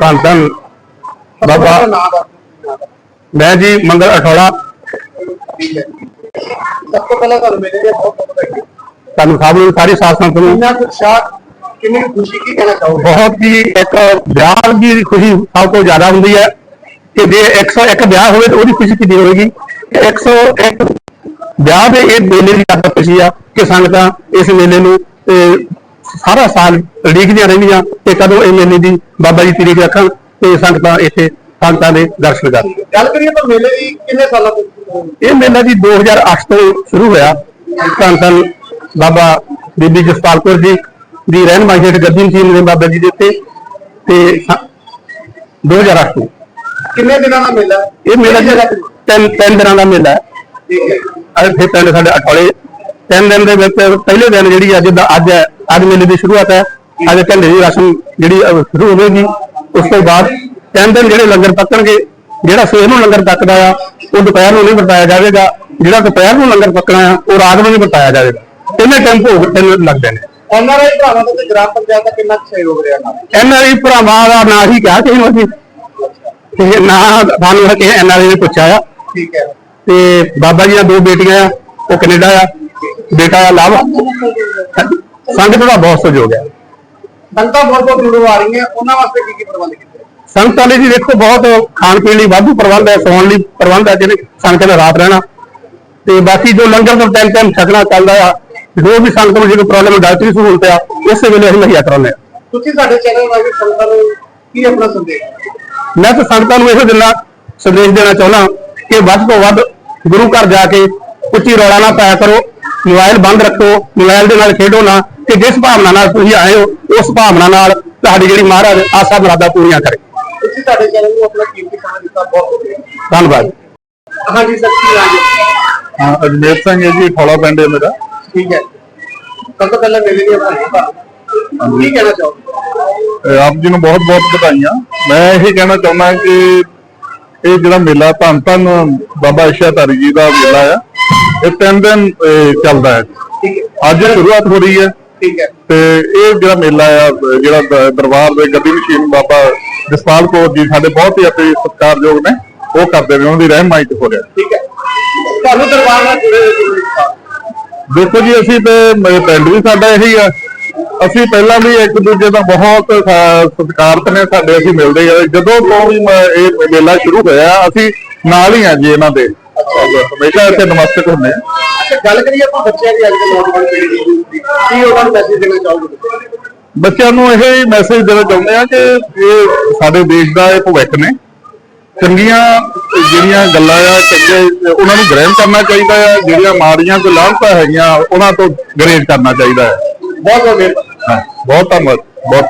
ਧੰਨ ਧੰਨ ਬਾਬਾ। ਨਾਮ ਦੱਸ ਮੈਂ ਜੀ ਮੰਗਲ ਅਠੌੜਾ ਠੀਕ ਹੈ ਸਭ ਤੋਂ ਪਹਿਲਾਂ ਤੁਹਾਨੂੰ ਮੇਰੇ ਲਈ ਬਹੁਤ ਬਹੁਤ ਵਧਾਈ ਤੁਹਾਨੂੰ ਸਭ ਨੂੰ ਸਾਰੀ ਸਾਥ ਸੰਗਤ ਨੂੰ ਇੰਨਾ ਕੁ ਉਤਸ਼ਾਹ ਕਿੰਨੀ ਖੁਸ਼ੀ ਕੀ ਕਹਿਣਾ ਚਾਹੋਗੇ? ਬਹੁਤ ਹੀ ਇੱਕ ਵਿਆਹ ਦੀ ਖੁਸ਼ੀ ਸਭ ਤੋਂ ਜ਼ਿਆਦਾ ਹੁੰਦੀ ਹੈ ਕਿ ਜੇ 101 ਵਿਆਹ ਹੋਵੇ ਤਾਂ ਉਹਦੀ ਖੁਸ਼ੀ ਕਿੰਨੀ ਹੋਵੇਗੀ? ਕਿ 101 ਵਿਆਹ ਦੇ ਇਹ ਮੇਲੇ ਦੀ ਜ਼ਿਆਦਾ ਖੁਸ਼ੀ ਆ ਕਿ ਸੰਗਤਾਂ ਇਸ ਮੇਲੇ ਨੂੰ ਸਾਰਾ ਸਾਲ ਉਡੀਕਦੀਆਂ ਰਹਿੰਦੀਆਂ ਤੇ ਕਦੋਂ ਇਹ ਮੇਲੇ ਦੀ ਬਾਬਾ ਜੀ ਤਰੀਕ ਰੱਖਣ ਤੇ ਸੰਗਤਾਂ ਇੱਥੇ ਸੰਗਤਾਂ ਦੇ ਦਰਸ਼ਨ ਕਰਨ। ਗੱਲ ਕਰੀਏ ਤਾਂ ਮੇਲੇ ਦੀ ਕਿੰਨੇ ਸਾਲਾਂ ਤੋਂ? ਇਹ ਮੇਲਾ ਜੀ 2008 ਤੋਂ ਸ਼ੁਰੂ ਹੋਇਆ। ਧੰਨ ਧੰਨ ਬਾਬਾ ਬੀਬੀ ਜਸਪਾਲ ਕੌਰ ਜੀ ਦੀ ਰਹਿਨਮਾਈ ਹੇਠ ਗੱਦੀ ਮਸੀਨ ਦੇ ਬਾਬਾ ਜੀ ਦੇ ਉੱਤੇ ਤੇ ਸ- 2008 ਤੋਂ। ਕਿੰਨੇ ਦਿਨਾਂ ਦਾ ਮੇਲਾ? ਇਹ ਮੇਲਾ ਜਿਹੜਾ? ਤਿੰਨ ਤਿੰਨ ਦਿਨਾਂ ਦਾ ਮੇਲਾ ਠੀਕ ਹੈ। ਪਿੰਡ ਸਾਡੇ ਅਠੌਲੇ ਤਿੰਨ ਦਿਨ ਦੇ ਵਿੱਚ ਪਹਿਲੇ ਦਿਨ ਜਿਹੜੀ ਅੱਜ ਦਾ ਅੱਜ ਅੱਜ ਮੇਲੇ ਦੀ ਸ਼ੁਰੂਆਤ ਹੈ। ਅੱਜ ਝੰਡੇ ਦੀ ਰਸਮ ਜਿਹੜੀ ਸ਼ੁਰੂ ਹੋਵੇਗੀ। ਉਸ ਤੋਂ ਬਾਅਦ ਤਿੰਨ ਦਿਨ ਜਿਹੜੇ ਲੰਗਰ ਪੱਕਣਗੇ ਜਿਹੜਾ ਸਵੇਰ ਨੂੰ ਲੰਗਰ ਪੱਕਦਾ ਆ ਉਹ ਦੁਪਹਿਰ ਨੂੰ ਨਹੀਂ ਵਰਤਾਇਆ ਜਾਵੇਗਾ। ਜਿਹੜਾ ਦੁਪਹਿਰ ਨੂੰ ਲੰਗਰ ਪੱਕਣਾ ਆ ਉਹ ਰਾਤ ਨੂੰ ਨਹੀਂ ਵਰਤਾਇਆ ਜਾਵੇਗਾ। ਤਿੰਨੇ ਟਾਈਮ ਭੋਗ ਤਿੰਨ ਲੱਗਦੇ ਨੇ। ਐਨਆਰਆਈ ਭਰਾਵਾਂ ਦਾ ਤੇ ਗ੍ਰਾਮ ਪੰਚਾਇਤ ਦਾ ਕਿੰਨਾ ਸਹਿਯੋਗ ਰਿਹਾ ਨਾਲ? ਐਨਆਰਆਈ ਭਰਾਵਾਂ ਦਾ ਨਾਂ ਹੀ ਕਿਹਾ ਕਿਸੇ ਨੂੰ ਅਸੀਂ। ਤੇ ਨਾ ਸਾਨੂੰ ਕਿਸੇ ਐਨਆਰਆਈ ਨੇ ਪੁੱਛਿਆ ਆ। ਠੀਕ ਹੈ। ਤੇ ਬਾਬਾ ਜੀ ਦੀਆਂ ਦੋ ਬੇਟੀਆਂ ਆ ਉਹ ਕੈਨੇਡਾ ਆ। ਬੇਟਾ ਆ ਲਵ। ਸੰਗਤ ਦਾ ਬਹੁਤ ਸਹਿਯੋਗ ਹੈ ਸੰਗਤਾਂ ਬਹੁਤ ਬਹੁਤ ਦੂਰੋਂ ਆ ਰਹੀਆਂ। ਉਹਨਾਂ ਵਾਸਤੇ ਕੀ ਕੀ ਪ੍ਰਬੰਧ ਕੀਤੇ? ਸੰਗਤਾਂ ਲਈ ਜੀ ਦੇਖੋ ਬਹੁਤ ਖਾਣ ਪੀਣ ਲਈ ਵਾਧੂ ਪ੍ਰਬੰਧ ਹੈ ਸੌਣ ਲਈ ਪ੍ਰਬੰਧ ਹੈ ਜਿਹੜੇ ਸੰਗਤ ਨੇ ਰਾਤ ਰਹਿਣਾ। ਤੇ ਬਾਕੀ ਜੋ ਲੰਗਰ ਦਾ ਟਾਈਮ ਟਾਈਮ ਛਕਣਾ ਚੱਲਦਾ ਆ ਜੋ ਵੀ ਸੰਗਤ ਨੂੰ ਜਿਹੜੀ ਪ੍ਰੋਬਲਮ ਡਾਕਟਰੀ ਸਹੂਲਤ ਆ ਇਸੇ ਵੇਲੇ ਅਸੀਂ ਮੁਹੱਈਆ ਕਰਾਉਂਦੇ ਆ ਤੁਸੀਂ ਸਾਡੇ ਚੈਨਲ ਰਾਹੀਂ ਸੰਗਤਾਂ ਨੂੰ ਕੀ ਆਪਣਾ ਸੰਦੇਸ਼ ਮੈਂ ਤਾਂ ਸੰਗਤਾਂ ਨੂੰ ਇਹੋ ਦਿਨਾ ਸੰਦੇਸ਼ ਦੇਣਾ ਚਾਹੁੰਦਾ ਕਿ ਵੱਧ ਤੋਂ ਵੱਧ ਗੁਰੂ ਘਰ ਜਾ ਕੇ ਉੱਚੀ ਰੌਲਾ ਨਾ ਪਾਇਆ ਕਰੋ ਮੋਬਾਈਲ ਬੰਦ ਰੱਖੋ ਮੋਬਾਈਲ ਦੇ ਨਾਲ ਖੇਡੋ ਨਾ ਕਿ ਜਿਸ ਭਾਵਨਾ ਨਾਲ ਤੁਸੀਂ ਆਏ ਹੋ ਉਸ ਭਾਵਨਾ ਨਾਲ ਤੁਹਾਡੀ ਜਿਹੜੀ ਮਹਾਰਾਜ ਆਸਾ ਮੁਰਾਦਾਂ ਪੂਰੀਆਂ ਕਰੇ। ਤੁਸੀਂ ਸਾਡੇ ਚੈਨਲ ਨੂੰ ਆਪਣਾ ਕੀਮਤੀ ਸਮਾਂ ਦਿੱਤਾ ਬਹੁਤ ਬਹੁਤ ਧੰਨਵਾਦ। ਹਾਂਜੀ ਸਰ ਕੀ ਨਾਮ ਹੈ ਹਾਂ ਅਜਮੇਰ ਸਿੰਘ ਹੈ ਜੀ ਥੋੜਾ ਪਿੰਡ ਹੈ ਮੇਰਾ। ਠੀਕ ਹੈ। ਸਭ ਤੋਂ ਪਹਿਲਾਂ ਮੇਰੇ ਲਈ ਆਪਣਾ ਕੀ ਕਹਿਣਾ ਚਾਹੋਗੇ? ਆਪ ਜੀ ਨੂੰ ਬਹੁਤ ਬਹੁਤ ਵਧਾਈਆਂ। ਮੈਂ ਇਹ ਕਹਿਣਾ ਚਾਹੁੰਦਾ ਕਿ ਇਹ ਜਿਹੜਾ ਮੇਲਾ ਧੰਨ ਧੰਨ ਬਾਬਾ ਇਸ਼ਾਧਾਰੀ ਜੀ ਦਾ ਮੇਲਾ ਆ ਇਹ ਤਿੰਨ ਦਿਨ ਚੱਲਦਾ ਹੈ। ਠੀਕ ਹੈ। ਅੱਜ ਸ਼ੁਰੂਆਤ ਹੋ ਰਹੀ ਹੈ। ਠੀਕ ਹੈ। ਤੇ ਇਹ ਜਿਹੜਾ ਮੇਲਾ ਆ ਜਿਹੜਾ ਦਰਬਾਰ ਦੇ ਗੱਦੀ ਮਸ਼ੀਨ ਬਾਬਾ ਜਸਪਾਲ ਕੌਰ ਜੀ ਸਾਡੇ ਬਹੁਤ ਹੀ ਅਤੇ ਸਤਿਕਾਰਯੋਗ ਨੇ ਉਹ ਕਰਦੇ ਨੇ ਉਹਨਾਂ ਦੀ ਰਹਿਨਮਾਈ ਚ ਹੋ ਰਿਹਾ। ਠੀਕ ਹੈ। ਤੁਹਾਨੂੰ ਦਰਬਾਰ ਨਾਲ ਜੁੜੇ ਹੋਏ ਕਿਵੇਂ ਵਿਚਾਰ? ਦੇਖੋ ਜੀ ਅਸੀਂ ਤੇ ਪਿੰਡ ਵੀ ਸਾਡਾ ਇਹੀ ਆ। ਅਸੀਂ ਪਹਿਲਾਂ ਵੀ ਇੱਕ ਦੂਜੇ ਦਾ ਬਹੁਤ ਸਤਿਕਾਰਤ ਨੇ ਸਾਡੇ ਅਸੀਂ ਮਿਲਦੇ ਜਦੋਂ ਤੋਂ ਵੀ ਇਹ ਮੇਲਾ ਸ਼ੁਰੂ ਹੋਇਆ ਅਸੀਂ ਨਾਲ ਹੀ ਆ ਜੀ ਇਹਨਾਂ ਦੇ। ਹਮੇਸ਼ਾ ਇੱਥੇ ਨਮਸਤਕ ਹੁੰਦੇ ਆ ਅੱਛਾ ਗੱਲ ਕਰੀਏ ਆਪਾਂ ਬੱਚਿਆਂ ਦੀ ਅੱਜ ਕੱਲ੍ਹ ਨੌਜਵਾਨ ਪੀੜ੍ਹੀ ਦੀ youth ਦੀ। ਕੀ ਉਹਨਾਂ ਨੂੰ ਮੈਸੇਜ ਦੇਣਾ ਚਾਹੋਗੇ ਬੱਚਿਆਂ ਨੂੰ ਇਹ ਮੈਸੇਜ ਦੇਣਾ ਚਾਹੁੰਦੇ ਆ ਕਿ ਇਹ ਸਾਡੇ ਦੇਸ਼ ਦਾ ਇਹ ਭਵਿੱਖ ਨੇ। ਚੰਗੀਆਂ ਜਿਹੜੀਆਂ ਗੱਲਾਂ ਆ ਚੰਗੇ ਉਹਨਾਂ ਨੂੰ ਗ੍ਰਹਿਣ ਕਰਨਾ ਚਾਹੀਦਾ ਆ ਜਿਹੜੀਆਂ ਮਾੜੀਆਂ ਕੋਈ ਲਾਂਭਤਾ ਹੈਗੀਆਂ ਉਹਨਾਂ ਤੋਂ ਗਰੇਜ ਕਰਨਾ ਚਾਹੀਦਾ ਹੈ ਬਹੁਤ ਬਹੁਤ ਮਿਹਰਬਾਨੀ। ਹਾਂ, ਬਹੁਤ ਧੰਨਵਾਦ ਬਹੁਤ